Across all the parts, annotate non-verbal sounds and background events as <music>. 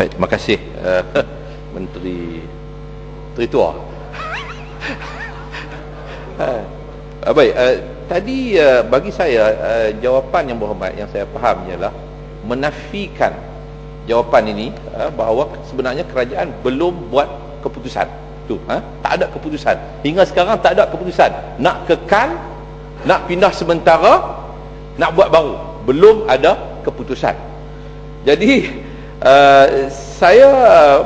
Baik, terima kasih uh, <laughs> Menteri Menteri Tua. uh, <laughs> baik, uh, tadi uh, bagi saya uh, jawapan yang berhormat yang saya faham ialah menafikan jawapan ini uh, bahawa sebenarnya kerajaan belum buat keputusan. Tu, ha? tak ada keputusan. Hingga sekarang tak ada keputusan. Nak kekal, nak pindah sementara, nak buat baru. Belum ada keputusan. Jadi uh, saya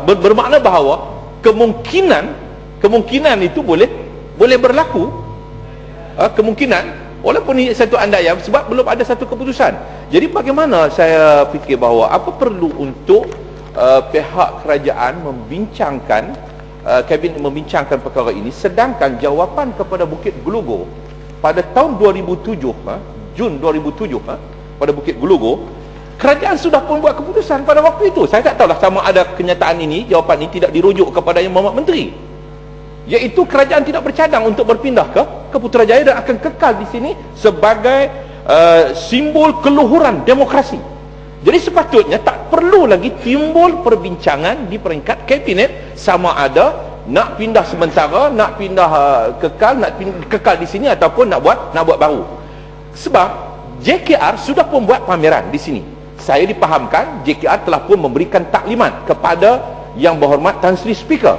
ber bermakna bahawa kemungkinan kemungkinan itu boleh boleh berlaku. Uh, kemungkinan walaupun ini satu andaian sebab belum ada satu keputusan. Jadi bagaimana saya fikir bahawa apa perlu untuk uh, pihak kerajaan membincangkan uh, kabinet membincangkan perkara ini sedangkan jawapan kepada Bukit Gelugo pada tahun 2007 uh, Jun 2007 uh, pada Bukit Gelugo kerajaan sudah pun buat keputusan pada waktu itu. Saya tak tahulah sama ada kenyataan ini jawapan ini tidak dirujuk kepada yang Muhammad Menteri. Iaitu kerajaan tidak bercadang untuk berpindah ke ke Putrajaya dan akan kekal di sini sebagai uh, simbol keluhuran demokrasi. Jadi sepatutnya tak perlu lagi timbul perbincangan di peringkat kabinet. Sama ada nak pindah sementara nak pindah uh, kekal nak pindah, kekal di sini ataupun nak buat nak buat baru. Sebab JKR sudah pun buat pameran di sini saya dipahamkan JKR telah pun memberikan taklimat kepada yang berhormat Tan Sri Speaker.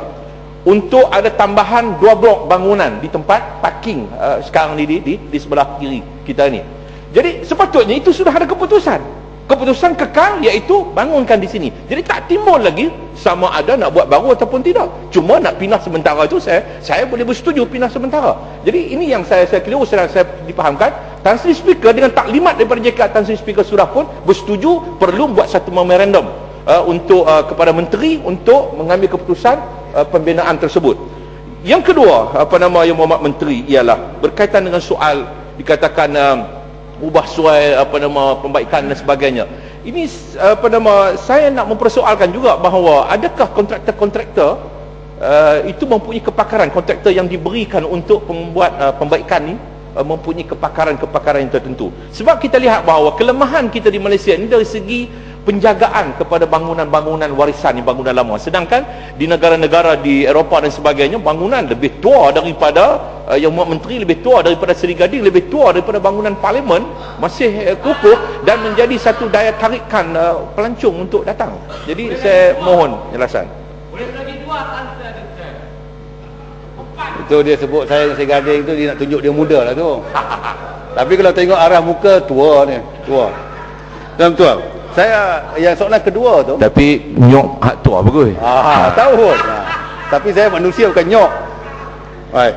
Untuk ada tambahan dua blok bangunan di tempat parking uh, sekarang ni di, di, di sebelah kiri kita ni. Jadi sepatutnya itu sudah ada keputusan keputusan kekal iaitu bangunkan di sini. Jadi tak timbul lagi sama ada nak buat baru ataupun tidak. Cuma nak pindah sementara itu saya saya boleh bersetuju pindah sementara. Jadi ini yang saya saya keliru sedang saya dipahamkan. Tan Sri Speaker dengan taklimat daripada JK Tan Sri Speaker sudah pun bersetuju perlu buat satu memorandum uh, untuk uh, kepada menteri untuk mengambil keputusan uh, pembinaan tersebut. Yang kedua apa nama yang Muhammad Menteri ialah berkaitan dengan soal dikatakan uh, ubah suai apa nama pembaikan dan sebagainya. Ini apa nama saya nak mempersoalkan juga bahawa adakah kontraktor-kontraktor uh, itu mempunyai kepakaran? Kontraktor yang diberikan untuk membuat uh, pembaikan ni uh, mempunyai kepakaran-kepakaran yang tertentu. Sebab kita lihat bahawa kelemahan kita di Malaysia ini dari segi penjagaan kepada bangunan-bangunan warisan yang bangunan lama. Sedangkan di negara-negara di Eropah dan sebagainya bangunan lebih tua daripada uh, yang menteri lebih tua daripada Seri Gading lebih tua daripada bangunan parlimen masih uh, kukuh dan menjadi satu daya tarikan uh, pelancong untuk datang. Jadi boleh saya mohon jelasan boleh lagi dua itu dia sebut saya Seri Gading tu dia nak tunjuk dia muda lah tu. <laughs> Tapi kalau tengok arah muka tua ni tua. Dan tuan saya yang soalan kedua tu. Tapi nyok hak tua bagus. Ah, ha. tahu pun. Ha. tapi saya manusia bukan nyok. Baik.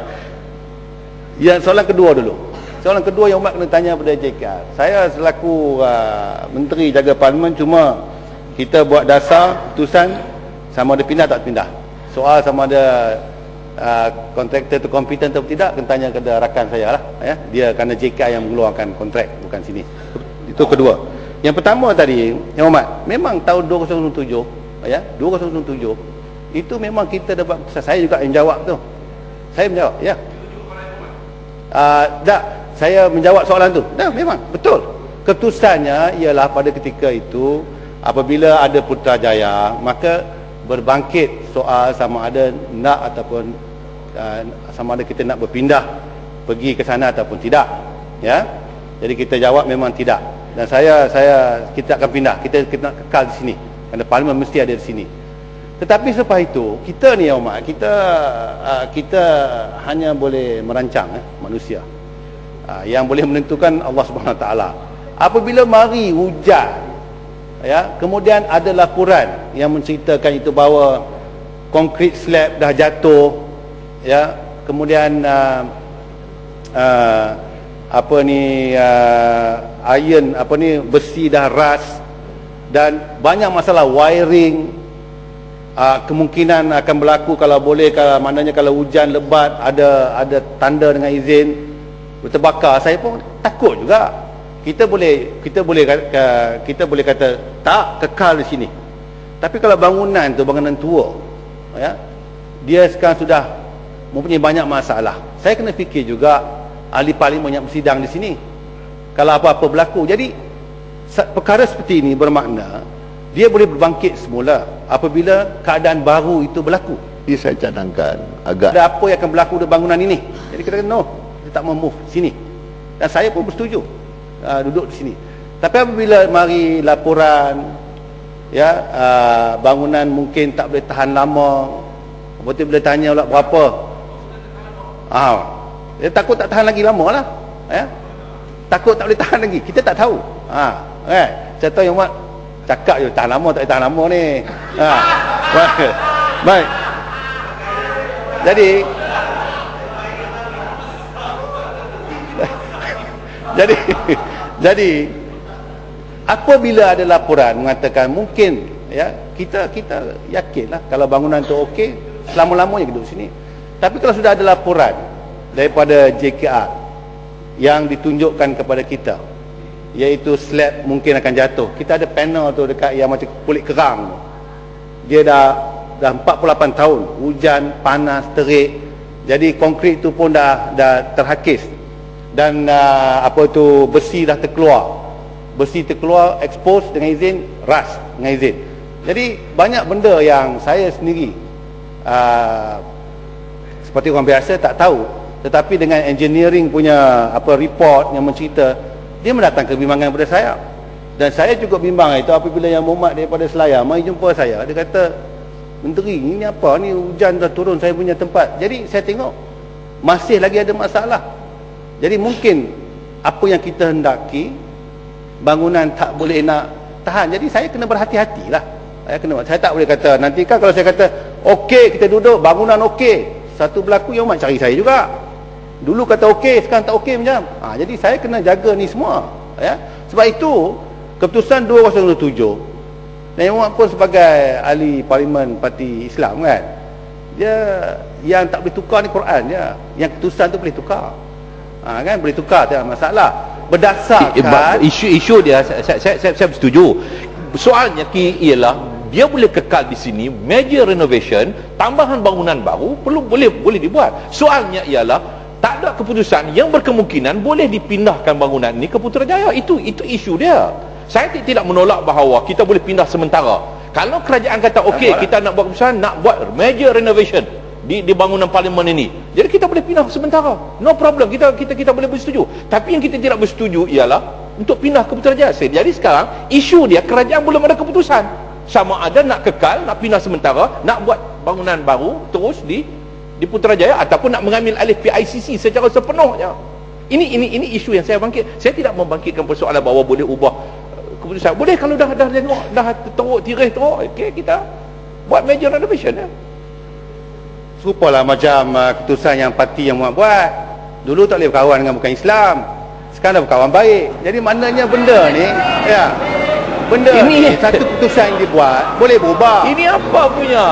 Yang soalan kedua dulu. Soalan kedua yang umat kena tanya pada JK saya selaku uh, menteri jaga parlimen cuma kita buat dasar putusan sama ada pindah tak pindah. Soal sama ada uh, kontraktor tu kompeten atau tidak kena tanya kepada rakan saya lah ya. dia kerana JK yang mengeluarkan kontrak bukan sini. Itu kedua yang pertama tadi, yang Muhammad, memang tahun 2007, ya, 2007 itu memang kita dapat saya juga yang jawab tu. Saya menjawab, ya. Uh, tak, saya menjawab soalan tu. Dah, memang betul. Keputusannya ialah pada ketika itu apabila ada Putrajaya, maka berbangkit soal sama ada nak ataupun uh, sama ada kita nak berpindah pergi ke sana ataupun tidak. Ya. Jadi kita jawab memang tidak dan saya saya kita akan pindah. Kita kita nak kekal di sini. Kerana parlimen mesti ada di sini. Tetapi selepas itu kita ni ya umat kita uh, kita hanya boleh merancang eh, manusia. Uh, yang boleh menentukan Allah Subhanahu Taala. Apabila mari hujan ya kemudian ada laporan yang menceritakan itu bahawa konkrit slab dah jatuh ya kemudian uh, uh, apa ni uh, iron apa ni besi dah ras dan banyak masalah wiring uh, kemungkinan akan berlaku kalau boleh kalau maknanya kalau hujan lebat ada ada tanda dengan izin terbakar saya pun takut juga. Kita boleh kita boleh kita boleh kata tak kekal di sini. Tapi kalau bangunan tu bangunan tua ya dia sekarang sudah mempunyai banyak masalah. Saya kena fikir juga ahli parlimen yang bersidang di sini. Kalau apa-apa berlaku. Jadi perkara seperti ini bermakna dia boleh berbangkit semula apabila keadaan baru itu berlaku. Ini saya cadangkan agak. Ada apa yang akan berlaku di bangunan ini? Jadi kita kata no dia tak mau move sini. Dan saya pun bersetuju uh, duduk di sini. Tapi apabila mari laporan ya uh, bangunan mungkin tak boleh tahan lama betul boleh tanya pula berapa? Ah dia takut tak tahan lagi lama lah. Ya takut tak boleh <laughs> tahan lagi. Kita tak tahu. Ha kan tahu yang mak cakap je tahan lama tak boleh tahan lama ni. Ha. <laughs> Baik. Baik. Jadi <laughs> jadi jadi apabila ada laporan mengatakan mungkin ya kita kita yakinlah kalau bangunan tu okey selama-lamanya duduk sini. Tapi kalau sudah ada laporan daripada JKR yang ditunjukkan kepada kita iaitu slab mungkin akan jatuh. Kita ada panel tu dekat yang macam kulit kerang dia dah dah 48 tahun hujan panas terik. Jadi konkrit tu pun dah dah terhakis. Dan uh, apa tu besi dah terkeluar. Besi terkeluar expose dengan izin rust dengan izin. Jadi banyak benda yang saya sendiri uh, seperti orang biasa tak tahu tetapi dengan engineering punya apa report yang mencerita dia mendatang kebimbangan kepada saya. Dan saya juga bimbang itu apabila yang Muhammad daripada Selayar mai jumpa saya. Dia kata menteri ini apa? Ni hujan dah turun saya punya tempat. Jadi saya tengok masih lagi ada masalah. Jadi mungkin apa yang kita hendaki bangunan tak boleh nak tahan. Jadi saya kena berhati-hati lah saya kena saya tak boleh kata nanti kan kalau saya kata okey kita duduk bangunan okey. Satu berlaku yang umat cari saya juga dulu kata okey sekarang tak okey macam ha, jadi saya kena jaga ni semua ya. Sebab itu keputusan 2007 dan yang umat pun sebagai ahli parlimen parti Islam kan? Dia yang tak boleh tukar ni Quran ya. Yang keputusan tu boleh tukar. Ha, kan? Boleh tukar tak masalah. Berdasarkan isu-isu dia saya saya, saya, saya, saya bersetuju soalnya ki ialah dia boleh kekal di sini major renovation tambahan bangunan baru perlu boleh boleh dibuat. Soalnya ialah tak ada keputusan yang berkemungkinan boleh dipindahkan bangunan ini ke Putrajaya. Itu itu isu dia. Saya tidak menolak bahawa kita boleh pindah sementara. Kalau kerajaan kata okey kita nak buat keputusan nak buat major renovation di, di bangunan parlimen ini. Jadi kita boleh pindah sementara. No problem. Kita kita kita boleh bersetuju. Tapi yang kita tidak bersetuju ialah untuk pindah ke Putrajaya. Jadi sekarang isu dia kerajaan belum ada keputusan. Sama ada nak kekal nak pindah sementara nak buat bangunan baru terus di di Putrajaya ataupun nak mengambil alih PICC secara sepenuhnya. Ini ini ini isu yang saya bangkit. Saya tidak membangkitkan persoalan bahawa boleh ubah uh, keputusan. Boleh kalau dah dah tengok dah teruk tirih teruk okey kita buat major renovation ya. Serupalah macam uh, keputusan yang parti yang buat buat. Dulu tak boleh berkawan dengan bukan Islam. Sekarang dah berkawan baik. Jadi maknanya benda ni ya benda ini satu keputusan yang dibuat boleh berubah. Ini apa punya?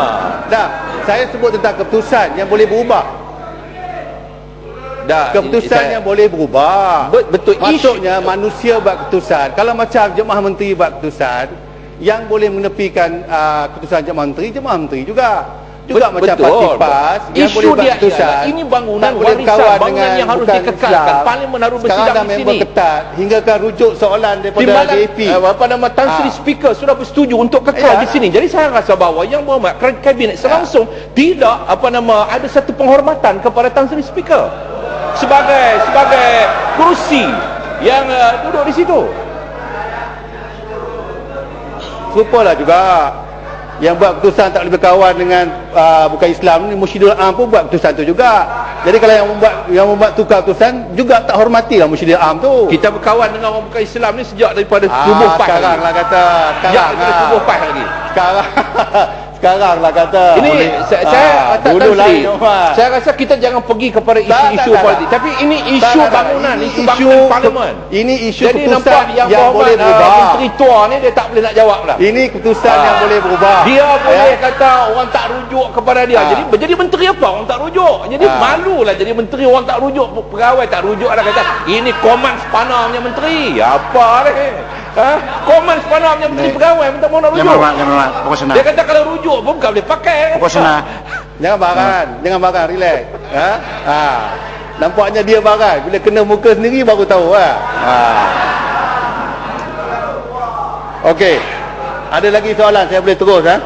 Dah saya sebut tentang keputusan yang boleh berubah. Dah keputusan saya, yang boleh berubah. Betul maksudnya isu. manusia buat keputusan. Kalau macam jemaah menteri buat keputusan yang boleh menepikan uh, keputusan jemaah menteri jemaah menteri juga juga betul, macam parti PAS yang boleh keputusan ini bangunan warisan bangunan yang harus dikekalkan. Parlimen harus bersidang di sini. ketat hingga kan rujuk soalan daripada DAP uh, apa nama Tan Sri ha. Speaker sudah bersetuju untuk kekal ya. di sini. Jadi saya rasa bahawa yang berhormat kabinet selangsung ya. tidak apa nama ada satu penghormatan kepada Tan Sri Speaker. Sebagai sebagai kerusi yang uh, duduk di situ. Supalah juga yang buat keputusan tak boleh berkawan dengan uh, bukan Islam ni Musyidul Am pun buat keputusan tu juga. Jadi kalau yang membuat yang membuat tukar keputusan juga tak hormati lah Musyidul Am tu. Kita berkawan dengan orang bukan Islam ni sejak daripada ah, subuh PAS sekarang lah kata sekarang sejak daripada lah. subuh PAS lagi sekarang <laughs> sekarang lah kata. Ini boleh, saya, ah, saya tak tahu sih saya rasa kita jangan pergi kepada isu-isu politik. tapi ini isu tak, bangunan ini isu, bangunan parlimen. ini isu jadi keputusan nampak yang, yang boleh uh, berubah. Menteri tua ni dia tak boleh nak jawab lah. Ini keputusan ha. yang boleh berubah dia ya. boleh kata orang tak rujuk kepada dia. Ha. jadi jadi menteri apa? Orang tak rujuk. Jadi ha. malulah jadi menteri. Orang tak rujuk pegawai tak rujuk. Ada kata ini koman sepanahnya menteri. Apa ni Ha? Komen sepanah punya menteri pegawai minta mau nak rujuk. Jangan jangan mak, pokok senang. Dia kata kalau rujuk pun bukan boleh pakai. Pokok senang. <laughs> jangan baran, hmm. jangan baran, relax. Ha? Ha. Nampaknya dia baran. Bila kena muka sendiri baru tahu ha. Ha. Okey. Ada lagi soalan saya boleh terus ha?